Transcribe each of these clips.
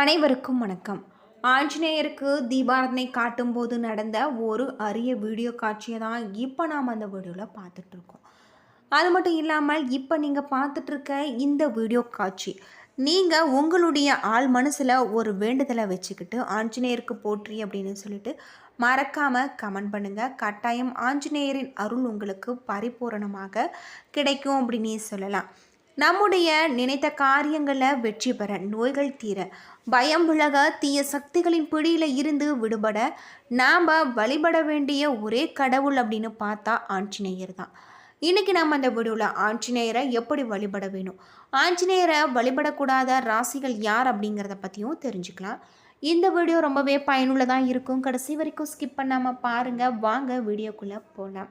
அனைவருக்கும் வணக்கம். ஆஞ்சநேயருக்கு தீபாரதனை காட்டும்போது நடந்த ஒரு அரிய வீடியோ காட்சியை தான் இப்போ நாம் அந்த வீடியோவில் பார்த்துட்ருக்கோம். அது மட்டும் இல்லாமல் இப்போ நீங்கள் பார்த்துட்ருக்க இந்த வீடியோ காட்சி நீங்கள் உங்களுடைய ஆள் மனசில் ஒரு வேண்டுதலை வச்சுக்கிட்டு ஆஞ்சநேயருக்கு போற்றி அப்படின்னு சொல்லிட்டு மறக்காமல் கமெண்ட் பண்ணுங்கள் கட்டாயம் ஆஞ்சநேயரின் அருள் உங்களுக்கு பரிபூரணமாக கிடைக்கும் அப்படின்னு சொல்லலாம். நம்முடைய நினைத்த காரியங்களில் வெற்றி பெற நோய்கள் தீர பயம் விலக தீய சக்திகளின் பிடியில் இருந்து விடுபட நாம் வழிபட வேண்டிய ஒரே கடவுள் அப்படின்னு பார்த்தா ஆஞ்சநேயர் தான். இன்றைக்கி நம்ம அந்த வீடியோவில் ஆஞ்சநேயரை எப்படி வழிபட வேணும்? ஆஞ்சநேயரை வழிபடக்கூடாத ராசிகள் யார் அப்படிங்கிறத பற்றியும் தெரிஞ்சுக்கலாம். இந்த வீடியோ ரொம்பவே பயனுள்ளதாக இருக்கும். கடைசி வரைக்கும் ஸ்கிப் பண்ணாமல் பாருங்கள் வாங்க வீடியோக்குள்ளே போகலாம்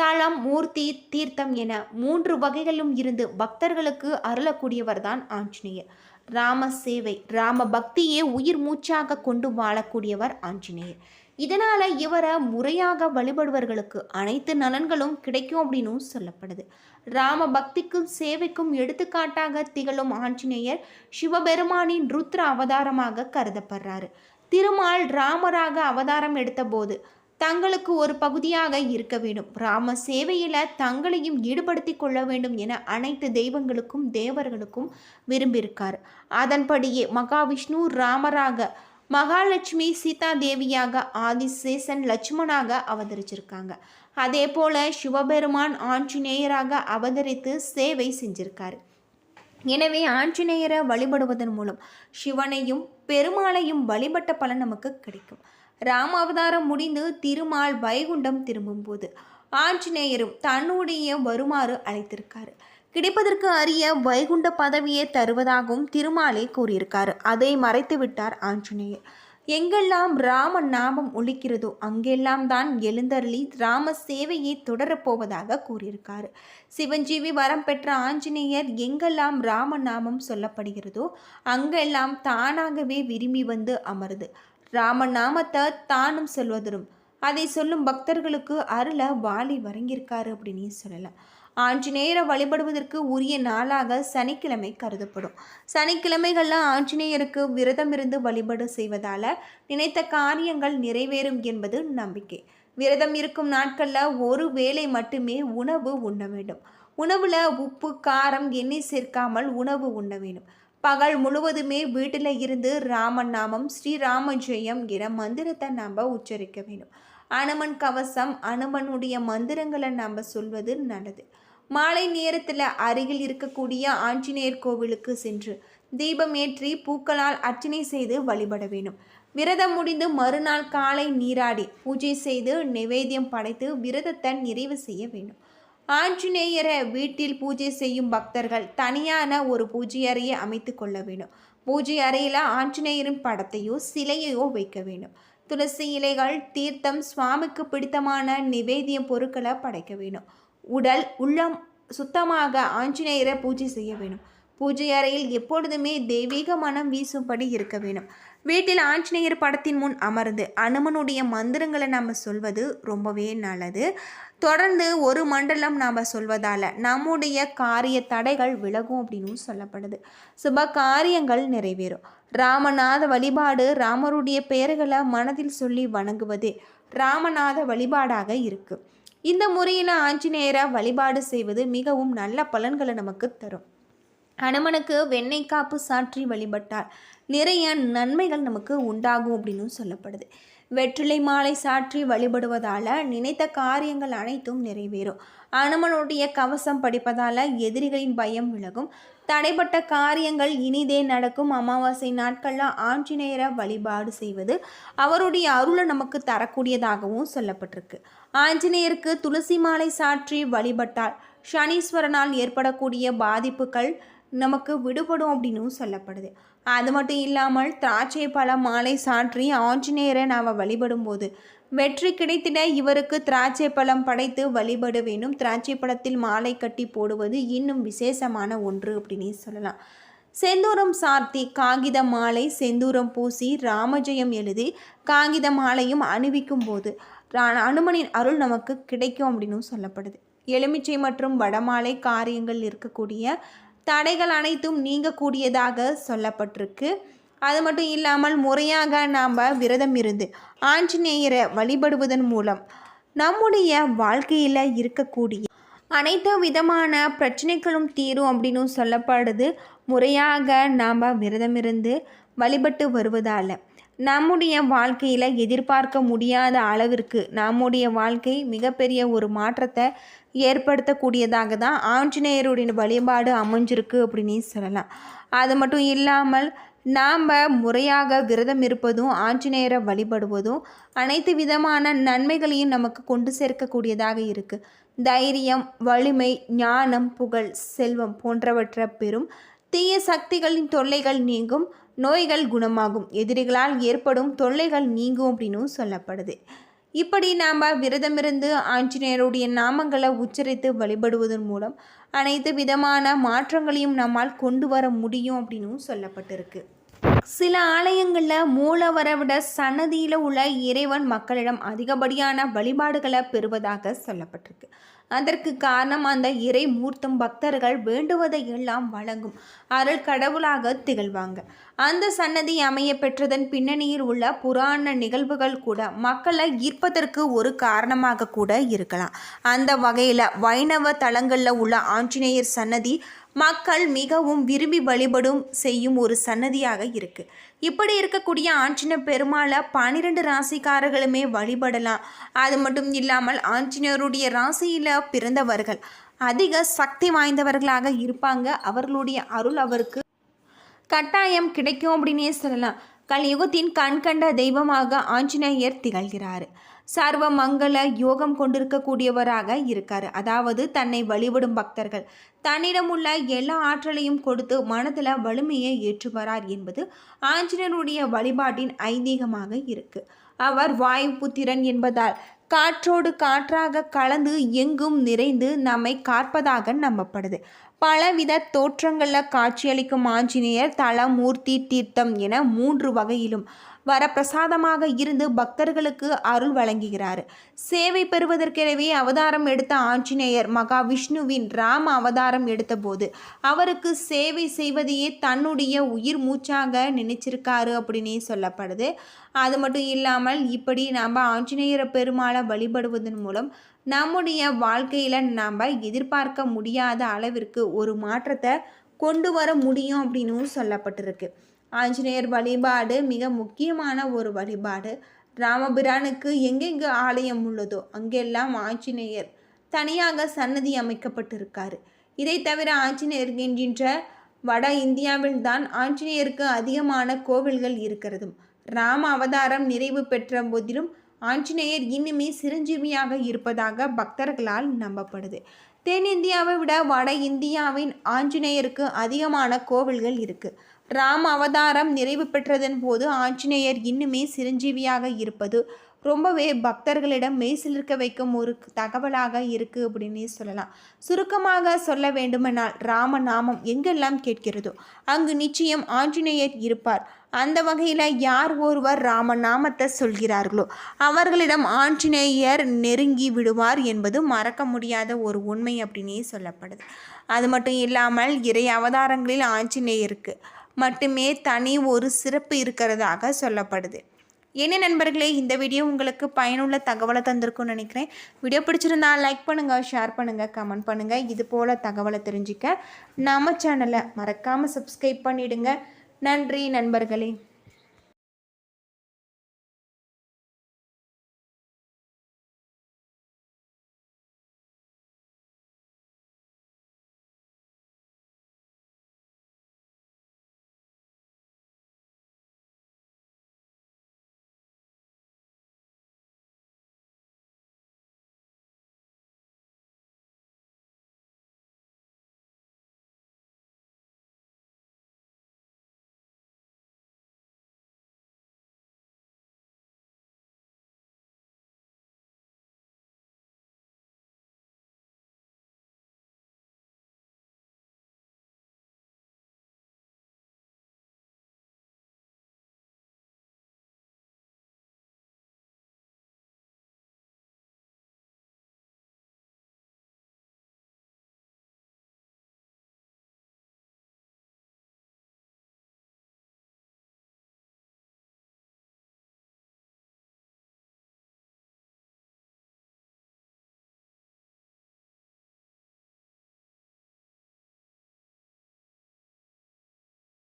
தளம் மூர்த்தி தீர்த்தம் என மூன்று வகைகளிலும் இருந்து பக்தர்களுக்கு அருளக்கூடியவர் தான் ஆஞ்சநேயர். ராம சேவை ராம பக்தியே உயிர் மூச்சாக கொண்டு வாழக்கூடியவர் ஆஞ்சநேயர். இதனால் இவரை முறையாக வழிபடுவர்களுக்கு அனைத்து நலன்களும் கிடைக்கும் அப்படின்னும் சொல்லப்படுது. ராம பக்திக்கும் சேவைக்கும் எடுத்துக்காட்டாக திகழும் ஆஞ்சநேயர் சிவபெருமானின் ருத்ர அவதாரமாக கருதப்படுறாரு. திருமால் ராமராக அவதாரம் எடுத்தபோது தங்களுக்கு ஒரு பகுதியாக இருக்க வேண்டும். ராம சேவையில் தங்களையும் ஈடுபடுத்தி கொள்ள வேண்டும் என அனைத்து தெய்வங்களுக்கும் தேவர்களுக்கும் விரும்பியிருக்கார். அதன்படியே மகாவிஷ்ணு ராமராக மகாலட்சுமி சீதா தேவியாக ஆதிசேசன் லட்சுமணாக அவதரிச்சிருக்காங்க. அதே போல சிவபெருமான் ஆஞ்சநேயராக அவதரித்து சேவை செஞ்சிருக்காரு. எனவே ஆஞ்சநேயரை வழிபடுவதன் மூலம் சிவனையும் பெருமாளையும் வழிபட்ட பலன் நமக்கு கிடைக்கும். ராமாவதாரம் முடிந்து திருமால் வைகுண்டம் திரும்பும்போது ஆஞ்சநேயரும் தன்னுடைய வருமாறு அழைத்திருக்காரு. கிடைப்பதற்கு அரிய வைகுண்ட பதவியை தருவதாகவும் திருமாலே கூறியிருக்காரு. அதை மறைத்து விட்டார் ஆஞ்சநேயர். எங்கெல்லாம் ராம நாமம் ஒழிக்கிறதோ அங்கெல்லாம் தான் எழுந்தருளி ராம சேவையை தொடரப்போவதாக கூறியிருக்காரு. சிவஞ்சீவி வரம் பெற்ற ஆஞ்சநேயர் எங்கெல்லாம் ராம நாமம் சொல்லப்படுகிறதோ அங்கெல்லாம் தானாகவே விரும்பி வந்து அமருது. ராமநாமத்தை தானும் சொல்வதரும். அதை சொல்லும் பக்தர்களுக்கு அருள வாலி வழங்கியிருக்காரு அப்படின்னு சொல்லலாம் ஆஞ்சநேயரை வழிபடுவதற்கு உரிய நாளாக சனிக்கிழமை கருதப்படும். சனிக்கிழமைகளில் ஆஞ்சநேயருக்கு விரதம் இருந்து வழிபாடு செய்வதால் நினைத்த காரியங்கள் நிறைவேறும் என்பது நம்பிக்கை. விரதம் இருக்கும் நாட்களில் ஒரு வேளை மட்டுமே உணவு உண்ண வேண்டும். உணவில் உப்பு காரம் எண்ணெய் சேர்க்காமல் உணவு உண்ண வேண்டும். பகல் முழுவதுமே வீட்டில் இருந்து ராமன் நாமம் ஸ்ரீராம ஜெயம் என மந்திரத்தை நாம் உச்சரிக்க வேண்டும். அனுமன் கவசம் அனுமனுடைய மந்திரங்களை நாம் சொல்வது நல்லது. மாலை நேரத்தில் அருகில் இருக்கக்கூடிய ஆஞ்சநேயர் கோவிலுக்கு சென்று தீபம் ஏற்றி பூக்களால் அர்ச்சனை செய்து வழிபட வேண்டும். விரதம் முடிந்து மறுநாள் காலை நீராடி பூஜை செய்து நிவேத்தியம் படைத்து விரதத்தை நிறைவு செய்ய வேண்டும். ஆஞ்சநேயரை வீட்டில் பூஜை செய்யும் பக்தர்கள் தனியான ஒரு பூஜை அறையை அமைத்து கொள்ள வேண்டும். பூஜை அறையில் ஆஞ்சநேயரின் படத்தையோ சிலையையோ வைக்க வேண்டும். துளசி இலைகள் தீர்த்தம் சுவாமிக்கு பிடித்தமான நிவேதிய பொருட்களை படைக்க வேண்டும். உடல் உள்ளம் சுத்தமாக ஆஞ்சநேயரை பூஜை செய்ய வேண்டும். பூஜை அறையில் எப்பொழுதுமே தெய்வீக மனம் வீசும்படி இருக்க வேண்டும். வீட்டில் ஆஞ்சநேயர் படத்தின் முன் அமர்ந்து அனுமனுடைய மந்திரங்களை நாம் சொல்வது ரொம்பவே நல்லது. தொடர்ந்து ஒரு மண்டலம் நாம் சொல்வதால் நம்முடைய காரிய தடைகள் விலகும் அப்படின்னு சொல்லப்படுது. சுப காரியங்கள் நிறைவேறும். ராமநாத வழிபாடு ராமருடைய பெயர்களை மனதில் சொல்லி வணங்குவது ராமநாத வழிபாடாக இருக்குது இந்த முறையில் ஆஞ்சநேயரை வழிபாடு செய்வது மிகவும் நல்ல பலன்களை நமக்கு தரும். அனுமனுக்கு வெண்ணெய் காப்பு சாற்றி வழிபட்டால் நிறைய நன்மைகள் நமக்கு உண்டாகும் அப்படின்னு சொல்லப்படுது. வெற்றிலை மாலை சாற்றி வழிபடுவதால் நினைத்த காரியங்கள் அனைத்தும் நிறைவேறும். அனுமனுடைய கவசம் படிப்பதால் எதிரிகளின் பயம் விலகும். தடைப்பட்ட காரியங்கள் இனிதே நடக்கும். அமாவாசை நாட்களில் ஆஞ்சநேயரை வழிபாடு செய்வது அவருடைய அருளை நமக்கு தரக்கூடியதாகவும் சொல்லப்பட்டிருக்கு. ஆஞ்சநேயருக்கு துளசி மாலை சாற்றி வழிபட்டால் சனீஸ்வரனால் ஏற்படக்கூடிய பாதிப்புகள் நமக்கு விடுபடும் அப்படின்னு சொல்லப்படுது. அது மட்டும் இல்லாமல் திராட்சை பழம் மாலை சாற்றி ஆஞ்சநேயரை நாம் வழிபடும் போது வெற்றி கிடைத்திட இவருக்கு திராட்சை பழம் படைத்து வழிபட வேண்டும். திராட்சை பழத்தில் மாலை கட்டி போடுவது இன்னும் விசேஷமான ஒன்று அப்படின்னு சொல்லலாம். செந்தூரம் சார்த்தி காகித மாலை செந்தூரம் பூசி ராமஜெயம் எழுதி காகித மாலையும் அணிவிக்கும் போது அனுமனின் அருள் நமக்கு கிடைக்கும் அப்படின்னு சொல்லப்படுது. எலுமிச்சை மற்றும் வடமாலை காரியங்கள் இருக்கக்கூடிய தடைகள் அனைத்தும் நீங்கக்கூடியதாக சொல்லப்பட்டிருக்கு. அது மட்டும் இல்லாமல் முறையாக நாம் விரதம் இருந்து ஆஞ்சநேயரை வழிபடுவதன் மூலம் நம்முடைய வாழ்க்கையில் இருக்கக்கூடிய அனைத்து விதமான பிரச்சனைகளும் தீரும் அப்படின்னு சொல்லப்படுது. முறையாக நாம் விரதம் இருந்து வழிபட்டு வருவதால். நம்முடைய வாழ்க்கையில் எதிர்பார்க்க முடியாத அளவிற்கு நம்முடைய வாழ்க்கை மிகப்பெரிய ஒரு மாற்றத்தை ஏற்படுத்தக்கூடியதாக தான் ஆஞ்சநேயருடைய வழிபாடு அமைஞ்சிருக்கு அப்படின்னு சொல்லலாம். அது மட்டும் இல்லாமல் நாம் முறையாக விரதம் இருப்பதும் ஆஞ்சநேயரை வழிபடுவதும் அனைத்து விதமான நன்மைகளையும் நமக்கு கொண்டு சேர்க்கக்கூடியதாக இருக்குது தைரியம் வலிமை ஞானம் புகழ் செல்வம் போன்றவற்றை பெறும் தீய சக்திகளின் தொல்லைகள் நீங்கும் நோய்கள் குணமாகும். எதிரிகளால் ஏற்படும் தொல்லைகள் நீங்கும் அப்படின்னு சொல்லப்படுது. இப்படி நாம் விரதமிருந்து ஆஞ்சநேயருடைய நாமங்களை உச்சரித்து வழிபடுவதன் மூலம் அனைத்து விதமான மாற்றங்களையும் நம்மால் கொண்டு வர முடியும் அப்படின்னு சொல்லப்பட்டிருக்கு. சில ஆலயங்களில் மூலவரை விட சன்னதியில் உள்ள இறைவன் மக்களிடம் அதிகப்படியான வழிபாடுகளை பெறுவதாக சொல்லப்பட்டிருக்கு. அதற்கு காரணம் அந்த இறை மூர்த்தம் பக்தர்கள் வேண்டுவதை எல்லாம் வழங்கும் அருள் கடவுளாக திகழ்வாங்க. அந்த சன்னதி அமைய பெற்றதன் பின்னணியில் உள்ள புராண நிகழ்வுகள் கூட மக்களை ஈர்ப்பதற்கு ஒரு காரணமாக கூட இருக்கலாம். அந்த வகையில் வைணவ தலங்களில் உள்ள ஆஞ்சநேயர் சன்னதி மக்கள் மிகவும் விரும்பி வழிபடும் செய்யும் ஒரு சன்னதியாக இருக்கு. இப்படி இருக்கக்கூடிய ஆஞ்சநேய பெருமாளை பன்னிரெண்டு ராசிக்காரர்களுமே வழிபடலாம். அது மட்டும் இல்லாமல் ஆஞ்சநேயருடைய ராசியில் பிறந்தவர்கள் அதிக சக்தி வாய்ந்தவர்களாக இருப்பாங்க. அவர்களுடைய அருள் அவருக்கு கட்டாயம் கிடைக்கும் அப்படின்னே சொல்லலாம். கலியுகத்தின் கண்கண்ட தெய்வமாக ஆஞ்சநேயர் திகழ்கிறார். சர்வ மங்கள யோகம் கொண்டிருக்கக்கூடியவராக இருக்கார். அதாவது தன்னை வழிபடும் பக்தர்கள். தன்னிடமுள்ள எல்லா ஆற்றலையும் கொடுத்து மனதில் வலிமையை ஏற்றுவரார் என்பது ஆஞ்சநேயருடைய வழிபாட்டின் ஐதீகமாக இருக்கு. அவர் வாயு புத்திரன் என்பதால் காற்றோடு காற்றாக கலந்து எங்கும் நிறைந்து நம்மை காப்பதாக நம்பப்படுது. பலவித தோற்றங்களில் காட்சியளிக்கும் ஆஞ்சநேயர் தலம் மூர்த்தி தீர்த்தம் என மூன்று வகையிலும் வரப்பிரசாதமாக இருந்து பக்தர்களுக்கு அருள் வழங்குகிறார். சேவை பெறுவதற்கெனவே அவதாரம் எடுத்த ஆஞ்சநேயர் மகாவிஷ்ணுவின் ராம அவதாரம் எடுத்தபோது அவருக்கு சேவை செய்வதையே தன்னுடைய உயிர் மூச்சாக நினைச்சிருக்காரு அப்படின்னே சொல்லப்படுது. அது மட்டும் இல்லாமல் இப்படி நாம் ஆஞ்சநேயர பெருமாளை வழிபடுவதன் மூலம் நம்முடைய வாழ்க்கையில் நாம் எதிர்பார்க்க முடியாத அளவிற்கு ஒரு மாற்றத்தை கொண்டு வர முடியும் அப்படின்னும் சொல்லப்பட்டிருக்கு. ஆஞ்சநேயர் வழிபாடு மிக முக்கியமான ஒரு வழிபாடு. ராமபிரானுக்கு எங்கெங்கு ஆலயம் உள்ளதோ அங்கெல்லாம் ஆஞ்சநேயர் தனியாக சன்னதி அமைக்கப்பட்டிருக்காரு. இதை தவிர ஆஞ்சநேயர் என்கின்ற வட இந்தியாவில்தான் ஆஞ்சநேயருக்கு அதிகமான கோவில்கள் இருக்கிறதும் ராம அவதாரம் நிறைவு பெற்ற போதிலும் ஆஞ்சநேயர் இன்னுமே சிரஞ்சீவியாக இருப்பதாக பக்தர்களால் நம்பப்படுது. தென்னிந்தியாவை விட வட இந்தியாவின் ஆஞ்சநேயருக்கு அதிகமான கோவில்கள் இருக்குது ராம அவதாரம் நிறைவு பெற்றதன் போது ஆஞ்சநேயர் இன்னுமே சிரஞ்சீவியாக இருப்பது ரொம்பவே பக்தர்களிடம் மெய்சிலிருக்க வைக்கும் ஒரு தகவலாக இருக்குது அப்படின்னே சொல்லலாம். சுருக்கமாக சொல்ல வேண்டுமென்றால் ராம நாமம் எங்கெல்லாம் கேட்கிறதோ அங்கு நிச்சயம் ஆஞ்சநேயர் இருப்பார். அந்த வகையில் யார் ஒருவர் ராம நாமத்தை சொல்கிறார்களோ அவர்களிடம் ஆஞ்சநேயர் நெருங்கி விடுவார் என்பது மறக்க முடியாத ஒரு உண்மை அப்படின்னே சொல்லப்படுது. அது மட்டும் இல்லாமல் இறை அவதாரங்களில் ஆஞ்சநேயருக்கு மட்டுமே தனி ஒரு சிறப்பு இருக்கிறதாக சொல்லப்படுது. என்ன நண்பர்களே இந்த வீடியோ உங்களுக்கு பயனுள்ள தகவலை தந்திருக்கும்னு நினைக்கிறேன். வீடியோ பிடிச்சிருந்தா லைக் பண்ணுங்கள் ஷேர் பண்ணுங்கள் கமெண்ட் பண்ணுங்கள் இது போல் தகவலை தெரிஞ்சுக்க நம்ம சேனலை மறக்காமல் சப்ஸ்கிரைப் பண்ணிவிடுங்க நன்றி நண்பர்களே.